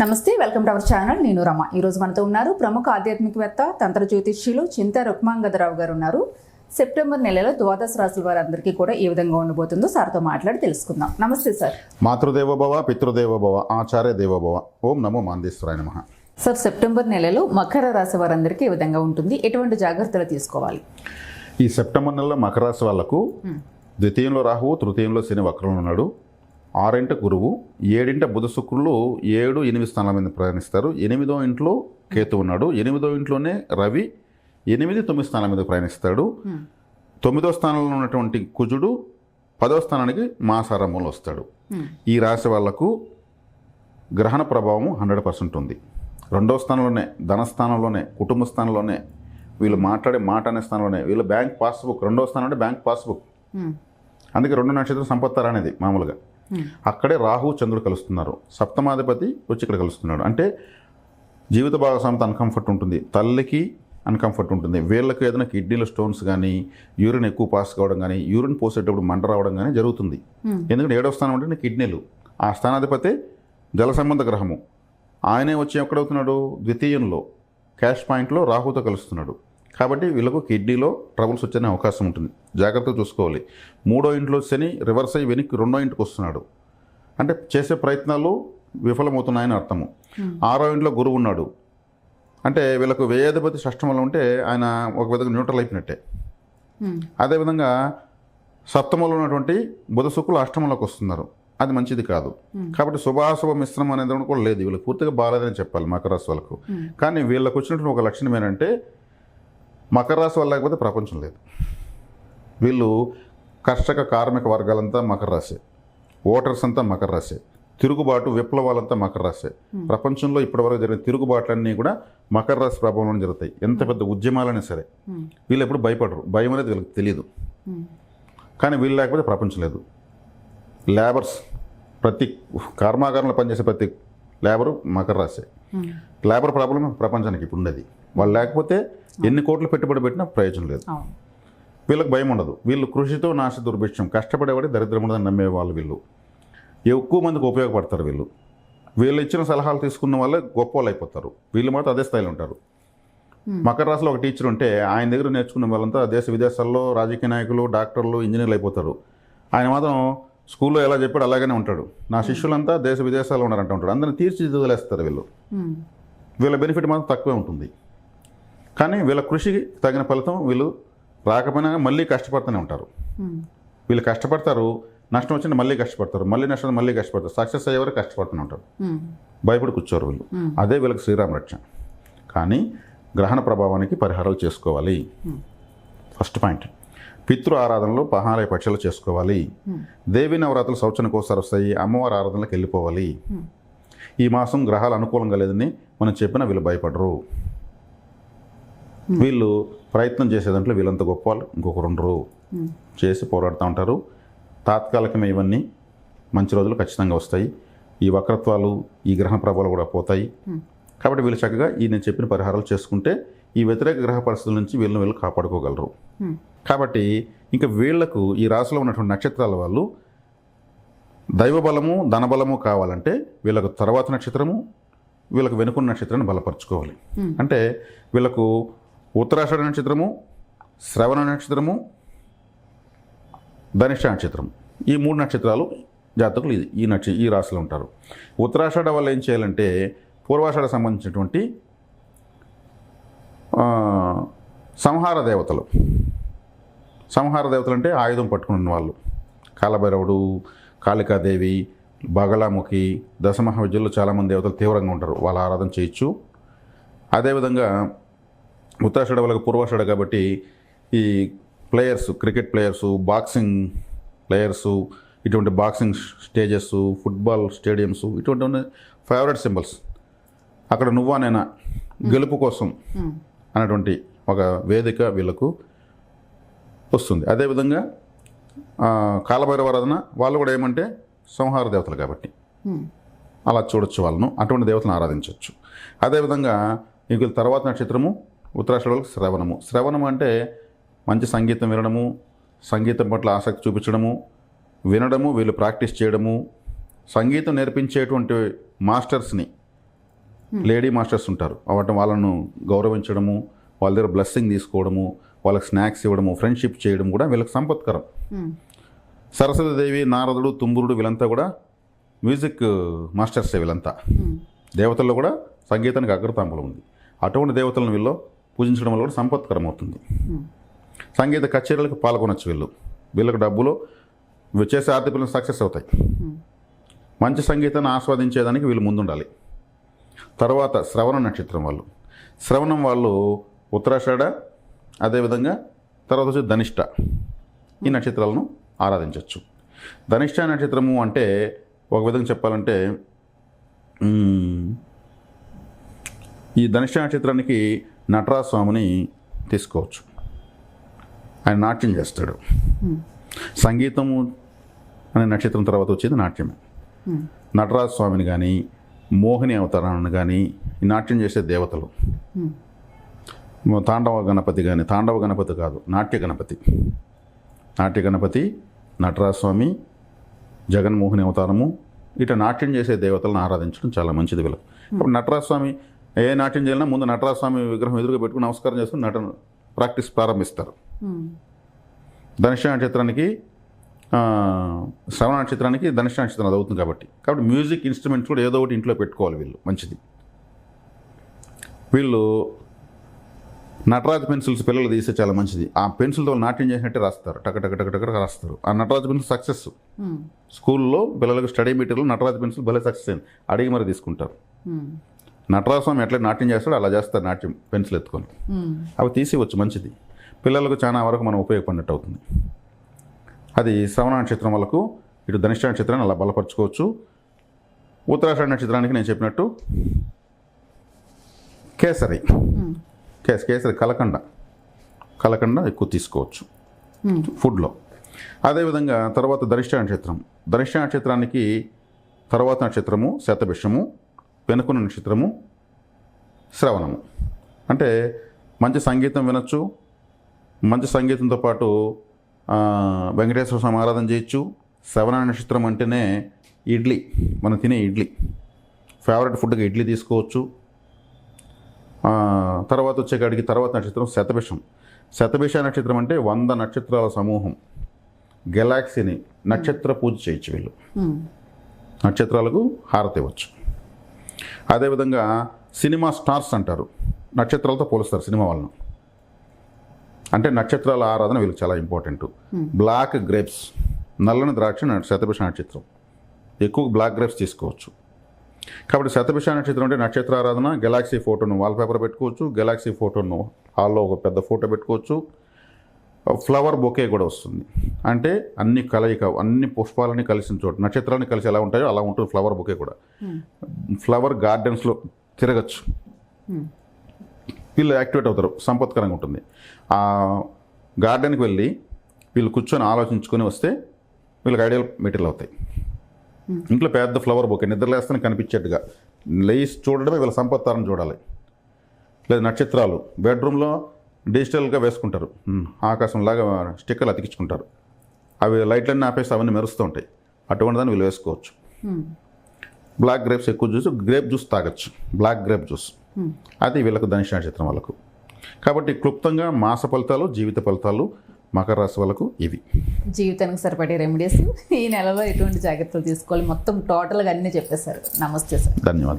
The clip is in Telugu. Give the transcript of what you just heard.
నమస్తే వెల్కమ్ టు అవర్ ఛానల్. నేను రమ. ఈ రోజు మనతో ఉన్నారు ప్రముఖ ఆధ్యాత్మికవేత్త తంత్ర జ్యోతిష్యులు చింత రుక్మాంగదరావు గారు ఉన్నారు. సెప్టెంబర్ నెలలో ద్వాదశ రాశుల వారందరికీ కూడా ఏ విధంగా ఉండబోతుందో సార్తో మాట్లాడి తెలుసుకుందాం. నమస్తే సార్. మాతృదేవ భవ పితృదేవ భవ ఆచార్య దేవ భవ ఓం నమో మాందేశ్వరాయ నమ. సార్ సెప్టెంబర్ నెలలో మకర రాశి వారందరికీ ఏ విధంగా ఉంటుంది? ఎటువంటి జాగ్రత్తలు తీసుకోవాలి? ఈ సెప్టెంబర్ నెలలో మకర రాశి వాళ్ళకు ద్వితీయంలో రాహువు తృతీయంలో శని వక్రంలో ఉన్నాడు. ఆరింట గురువు ఏడింట బుధ శుక్రులు ఏడు ఎనిమిది స్థానాల మీద ప్రయాణిస్తారు. ఎనిమిదో ఇంట్లో కేతు ఉన్నాడు. ఎనిమిదో ఇంట్లోనే రవి ఎనిమిది తొమ్మిది స్థానాల మీద ప్రయాణిస్తాడు. తొమ్మిదో స్థానంలో ఉన్నటువంటి కుజుడు పదో స్థానానికి మాసారంభంలో వస్తాడు. ఈ రాశి వాళ్ళకు గ్రహణ ప్రభావం హండ్రెడ్ పర్సెంట్ ఉంది. రెండో స్థానంలోనే ధనస్థానంలోనే కుటుంబ స్థానంలోనే వీళ్ళు మాట్లాడే మాట అనే స్థానంలోనే వీళ్ళ బ్యాంక్ పాస్బుక్ రెండో స్థానం అంటే బ్యాంక్ పాస్బుక్. అందుకే రెండు నక్షత్రం సంపత్తారు అనేది మామూలుగా. అక్కడే రాహు చంద్రుడు కలుస్తున్నారు. సప్తమాధిపతి వచ్చి ఇక్కడ కలుస్తున్నాడు. అంటే జీవిత భాగస్వామితో అన్కంఫర్ట్ ఉంటుంది. తల్లికి అన్కంఫర్ట్ ఉంటుంది. వీళ్ళకి ఏదైనా కిడ్నీలో స్టోన్స్ కానీ యూరిన్ ఎక్కువ పాస్ కావడం కానీ యూరిన్ పోసేటప్పుడు మంట రావడం కానీ జరుగుతుంది. ఎందుకంటే ఏడవ స్థానం అంటే కిడ్నీలు ఆ స్థానాధిపతి జల సంబంధ గ్రహము. ఆయనే వచ్చి ఎక్కడవుతున్నాడు? ద్వితీయంలో క్యాష్ పాయింట్లో రాహుతో కలుస్తున్నాడు. కాబట్టి వీళ్ళకు కిడ్నీలో ట్రబుల్స్ వచ్చే అవకాశం ఉంటుంది. జాగ్రత్తగా చూసుకోవాలి. మూడో ఇంట్లో శని రివర్స్ అయ్యి వెనక్కి రెండో ఇంటికి వస్తున్నాడు. అంటే చేసే ప్రయత్నాలు విఫలమవుతున్నాయని అర్థము. ఆరో ఇంట్లో గురువు ఉన్నాడు. అంటే వీళ్ళకు వేయాధిపతి షష్టమంలో ఉంటే ఆయన ఒక విధంగా న్యూట్రల్ అయిపోయినట్టే. అదేవిధంగా సప్తమంలో ఉన్నటువంటి బుధ శుక్రులు అష్టమంలోకి వస్తున్నారు. అది మంచిది కాదు. కాబట్టి శుభాశుభ మిశ్రమం అనేది కూడా లేదు. వీళ్ళకి పూర్తిగా బాగాలేదని చెప్పాలి మకర రాశి వాళ్ళకు. కానీ వీళ్ళకి వచ్చినటువంటి ఒక లక్షణం ఏంటంటే మకర రాశి వాళ్ళు లేకపోతే ప్రపంచం లేదు. వీళ్ళు కర్షక కార్మిక వర్గాలంతా మకర రాశి. ఓటర్స్ అంతా మకర రాశి. తిరుగుబాటు విప్లవాలంతా మకర రాశి. ప్రపంచంలో ఇప్పటివరకు జరిగిన తిరుగుబాట్లన్నీ కూడా మకర రాశి ప్రభావంలో జరుగుతాయి. ఎంత పెద్ద ఉద్యమాలైనా సరే. వీళ్ళు ఎప్పుడు భయపడరు. భయం అనేది వీళ్ళకి తెలియదు కానీ వీళ్ళు లేకపోతే ప్రపంచం లేదు. లేబర్స్ ప్రతి కర్మాగారంలో పనిచేసే ప్రతి లేబరు మకర రాశి. లేబర్ ప్రాబ్లం ప్రపంచానికి ఇప్పుడు ఉండేది. వాళ్ళు లేకపోతే ఎన్ని కోట్లు పెట్టుబడి పెట్టినా ప్రయోజనం లేదు. అవును వీళ్ళకి భయం ఉండదు. వీళ్ళు కృషితో నాశ దుర్భిక్షం కష్టపడేవాడి దరిద్రం ఉండదని నమ్మే వాళ్ళు వీళ్ళు. ఎక్కువ మందికి ఉపయోగపడతారు వీళ్ళు. వీళ్ళు ఇచ్చిన సలహాలు తీసుకున్న వాళ్ళే గొప్ప వాళ్ళు అయిపోతారు. వీళ్ళు మాత్రం అదే స్థాయిలో ఉంటారు. మకర రాశిలో ఒక టీచర్ ఉంటే ఆయన దగ్గర నేర్చుకున్న వాళ్ళంతా దేశ విదేశాల్లో రాజకీయ నాయకులు డాక్టర్లు ఇంజనీర్లు అయిపోతారు. ఆయన మాత్రం స్కూల్లో ఎలా చెప్పాడు అలాగనే ఉంటాడు. నా శిష్యులంతా దేశ విదేశాల్లో ఉన్నారంట ఉంటాడు. అందరిని తీర్చిదిద్దులేస్తారు వీళ్ళు. వీళ్ళ బెనిఫిట్ మాత్రం తక్కువే ఉంటుంది. కానీ వీళ్ళ కృషికి తగిన ఫలితం వీళ్ళు రాకపోయినా మళ్ళీ కష్టపడుతూనే ఉంటారు. వీళ్ళు కష్టపడతారు నష్టం వచ్చింది మళ్ళీ కష్టపడతారు మళ్ళీ నష్టం మళ్ళీ కష్టపడతారు సక్సెస్ అయ్యే వరకు కష్టపడుతూనే ఉంటారు. భయపడి కూర్చోరు వీళ్ళు. అదే వీళ్ళకి శ్రీరామ రక్ష. కానీ గ్రహణ ప్రభావానికి పరిహారాలు చేసుకోవాలి. First point. పితృ ఆరాధనలో పహాలయ పక్షలు చేసుకోవాలి. దేవి నవరాత్రులు సంవత్సరానికి ఒకసారి వస్తాయి అమ్మవారి ఆరాధనలకు వెళ్ళిపోవాలి. ఈ మాసం గ్రహాలు అనుకూలంగా లేదని మనం చెప్పినా వీళ్ళు భయపడరు. వీళ్ళు ప్రయత్నం చేసే దాంట్లో వీళ్ళంత గొప్ప వాళ్ళు ఇంకొకరు ఉండరు. చేసి పోరాడుతూ ఉంటారు. తాత్కాలికమే ఇవన్నీ మంచి రోజులు ఖచ్చితంగా వస్తాయి. ఈ వక్రత్వాలు ఈ గ్రహ ప్రభావాలు కూడా పోతాయి. కాబట్టి వీళ్ళు చక్కగా ఈ నేను చెప్పిన పరిహారాలు చేసుకుంటే ఈ వ్యతిరేక గ్రహ పరిస్థితుల నుంచి వీళ్ళని వీళ్ళు కాపాడుకోగలరు. కాబట్టి ఇంకా వీళ్ళకు ఈ రాశిలో ఉన్నటువంటి నక్షత్రాల వాళ్ళు దైవబలము ధనబలము కావాలంటే వీళ్ళకు తర్వాత నక్షత్రము వీళ్ళకు వెనుకున్న నక్షత్రాన్ని బలపరచుకోవాలి. అంటే వీళ్ళకు ఉత్తరాషాఢ నక్షత్రము శ్రవణ నక్షత్రము ధనిష్ట నక్షత్రం ఈ మూడు నక్షత్రాలు జాతకులు ఇది ఈ నక్ష ఈ రాశిలో ఉంటారు. ఉత్తరాషాఢ వల్ల ఏం చేయాలంటే పూర్వాషాఢ సంబంధించినటువంటి ఆ, సంహార దేవతలు. సంహార దేవతలు అంటే ఆయుధం పట్టుకున్న వాళ్ళు. కాలభైరవుడు కాళికాదేవి బగలాముఖి దశమహావిద్యుల్లో చాలామంది దేవతలు తీవ్రంగా ఉంటారు. వాళ్ళ ఆరాధన చేయొచ్చు. అదేవిధంగా ఉత్తరాషాఢ వాళ్ళకి పూర్వాషాఢ కాబట్టి ఈ players cricket players boxing players ఇటువంటి బాక్సింగ్ స్టేజెస్ ఫుట్బాల్ స్టేడియంస్ ఇటువంటి ఫేవరెట్ సింబల్స్. అక్కడ నువ్వా నేనా? గెలుపు కోసం. అనేటువంటి ఒక వేదిక వీళ్ళకు వస్తుంది. అదేవిధంగా ఆ, కాలభైరవ ఆరాధన వాళ్ళు కూడా ఏమంటే సంహార దేవతలు కాబట్టి. అలా చూడొచ్చు వాళ్ళను. అటువంటి దేవతలను ఆరాధించవచ్చు అదేవిధంగా ఇంక తర్వాత నక్షత్రము ఉత్తరాషాఢులకు శ్రవణము. శ్రవణం అంటే మంచి సంగీతం వినడము సంగీతం పట్ల ఆసక్తి చూపించడము వినడము వీళ్ళు ప్రాక్టీస్ చేయడము సంగీతం నేర్పించేటువంటి మాస్టర్స్ని లేడీ మాస్టర్స్ ఉంటారు. వాటి వాళ్ళను గౌరవించడము వాళ్ళ దగ్గర బ్లెస్సింగ్ తీసుకోవడము వాళ్ళకి స్నాక్స్ ఇవ్వడము ఫ్రెండ్షిప్ చేయడం కూడా వీళ్ళకి సంపత్కరం. సరస్వతీదేవి నారదుడు తుంబురుడు వీళ్ళంతా కూడా మ్యూజిక్ మాస్టర్సే వీళ్ళంతా. దేవతల్లో కూడా సంగీతానికి అగ్రతాంబలం ఉంది. అటువంటి దేవతలను వీళ్ళు పూజించడం వల్ల కూడా సంపత్కరం అవుతుంది. సంగీత కచేరీలకు పాల్గొనొచ్చు వీళ్ళు. వీళ్ళకి డబ్బులు చేసే ఆర్థిక సక్సెస్ అవుతాయి. మంచి సంగీతాన్ని ఆస్వాదించేదానికి వీళ్ళు ముందుండాలి. తర్వాత శ్రవణ నక్షత్రం వాళ్ళు. శ్రవణం వాళ్ళు ఉత్తరాషాఢ అదేవిధంగా తర్వాత వచ్చి ధనిష్ట. ఈ నక్షత్రాలను ఆరాధించవచ్చు ధనిష్ట నక్షత్రము అంటే ఒక విధంగా చెప్పాలంటే ఈ ధనిష్ట నక్షత్రానికి నటరాజ స్వామిని తీసుకోవచ్చు. ఆయన నాట్యం చేస్తాడు. సంగీతము అనే నక్షత్రం తర్వాత వచ్చేది నాట్యమే. ఉమ్, నటరాజ స్వామిని కానీ మోహిని అవతారాన్ని కానీ ఈ నాట్యం చేసే దేవతలు. తాండవ గణపతి కానీ తాండవ గణపతి కాదు నాట్య గణపతి. నాట్య గణపతి నటరాజ స్వామి జగన్మోహిని అవతారము ఇట్లా నాట్యం చేసే దేవతలను ఆరాధించడం చాలా మంచిది వీళ్ళకి. ఇప్పుడు నటరాజ స్వామి ఏ నాట్యం చేయాలన్నా ముందు నటరాజ స్వామి విగ్రహం ఎదురుగా పెట్టుకుని నమస్కారం చేసుకుని నటన ప్రాక్టీస్ ప్రారంభిస్తారు. ధనుష నక్షత్రానికి శ్రవణ నక్షత్రానికి ధనుష నక్షత్రం అది అవుతుంది కాబట్టి. కాబట్టి మ్యూజిక్ ఇన్స్ట్రుమెంట్స్ కూడా ఏదో ఒకటి ఇంట్లో పెట్టుకోవాలి వీళ్ళు మంచిది. వీళ్ళు నటరాజ్ పెన్సిల్స్ పిల్లలు తీస్తే చాలా మంచిది. ఆ పెన్సిల్తో నాట్యం చేసినట్టే రాస్తారు. టక టక టక టక రాస్తారు. ఆ నటరాజ్ పెన్సిల్ సక్సెస్. స్కూల్లో పిల్లలకు స్టడీ మెటీరియల్ నటరాజ్ పెన్సిల్ భలే సక్సెస్ అయింది. అడిగి మరి తీసుకుంటారు. నటరాజ స్వామి ఎట్లా నాట్యం చేస్తాడో అలా చేస్తారు నాట్యం పెన్సిల్ ఎత్తుకొని. అవి తీసివచ్చు మంచిది. పిల్లలకు చాలా వరకు మనం ఉపయోగపడినట్టు అవుతుంది. అది శ్రవణ నక్షత్రం వాళ్ళకు ఇటు ధనిష్ట నక్షత్రాన్ని అలా బలపరచుకోవచ్చు. ఉత్తరాషాఢ నక్షత్రానికి నేను చెప్పినట్టు కేసరి. కేస కేసరి కలకండ. కలకండ ఎక్కువ తీసుకోవచ్చు. ఫుడ్లో. అదేవిధంగా తర్వాత ధనిష్ట నక్షత్రం ధనిష్ట నక్షత్రానికి తర్వాత నక్షత్రము శతభిషము వెనుకున్న నక్షత్రము శ్రవణము. అంటే మంచి సంగీతం వినొచ్చు. మంచి సంగీతంతో పాటు వెంకటేశ్వర స్వామి ఆరాధన చేయొచ్చు. శ్రవణ నక్షత్రం అంటేనే ఇడ్లీ. మనం తినే ఇడ్లీ. ఫేవరెట్ ఫుడ్గా ఇడ్లీ తీసుకోవచ్చు. తర్వాత వచ్చేకాడికి తర్వాత నక్షత్రం శతభిషం. శతభిష నక్షత్రం అంటే వంద నక్షత్రాల సమూహం. గెలాక్సీని నక్షత్ర పూజ చేయొచ్చు వీళ్ళు. నక్షత్రాలకు హారతి ఇవ్వచ్చు. అదేవిధంగా సినిమా స్టార్స్ అంటారు. నక్షత్రాలతో పోలుస్తారు సినిమా వాళ్ళను. అంటే నక్షత్రాల ఆరాధన వీళ్ళకి చాలా ఇంపార్టెంట్. బ్లాక్ గ్రేప్స్ నల్లని ద్రాక్ష శతభిష నక్షత్రం. ఎక్కువ బ్లాక్ గ్రేప్స్ తీసుకోవచ్చు. కాబట్టి శతభిష నక్షత్రం అంటే నక్షత్ర ఆరాధన గెలాక్సీ ఫోటోను వాల్పేపర్ పెట్టుకోవచ్చు గెలాక్సీ ఫోటోను హాల్లో ఒక పెద్ద ఫోటో పెట్టుకోవచ్చు. ఫ్లవర్ బొకే కూడా వస్తుంది. అంటే అన్ని కలయిక అన్ని పుష్పాలని కలిసిన చోటు నక్షత్రాన్ని కలిసి ఎలా ఉంటాయో అలా ఉంటుంది ఫ్లవర్ బొకే కూడా. ఫ్లవర్ గార్డెన్స్లో తిరగచ్చు. ఉమ్, వీళ్ళు యాక్టివేట్ అవుతారు సంపత్కరంగా ఉంటుంది. ఆ గార్డెన్కి వెళ్ళి వీళ్ళు కూర్చొని ఆలోచించుకొని వస్తే వీళ్ళకి ఐడియల్ మెటీరియల్ అవుతాయి. ఇంట్లో పెద్ద ఫ్లవర్ బొకే నిద్రలేస్తేనే కనిపించేట్టుగా. లేస్ చూడడమే వీళ్ళ సంపత్తారం చూడాలి. లేదా నక్షత్రాలు. బెడ్రూమ్లో డిజిటల్గా వేసుకుంటారు. ఆకాశంలాగా స్టిక్కర్లు అతికించుకుంటారు. అవి లైట్లన్నీ ఆపేసి అవన్నీ మెరుస్తూ ఉంటాయి. అటువంటి దాన్ని వీళ్ళు వేసుకోవచ్చు. బ్లాక్ గ్రేప్స్ ఎక్కువ జ్యూస్ గ్రేప్ జ్యూస్ తాగొచ్చు. Black grape juice. అది వీళ్ళకు ధనుష్ నక్షత్రం వాళ్ళకు. కాబట్టి క్లుప్తంగా మాస ఫలితాలు జీవిత ఫలితాలు మకర రాశి వాళ్ళకు ఇవి జీవితానికి సరిపడే రెమెడీస్ ఈ నెలలో ఎటువంటి జాగ్రత్తలు తీసుకోవాలి? మొత్తం టోటల్గా అన్నీ చెప్పేశారు. నమస్తే సార్. ధన్యవాదాలు.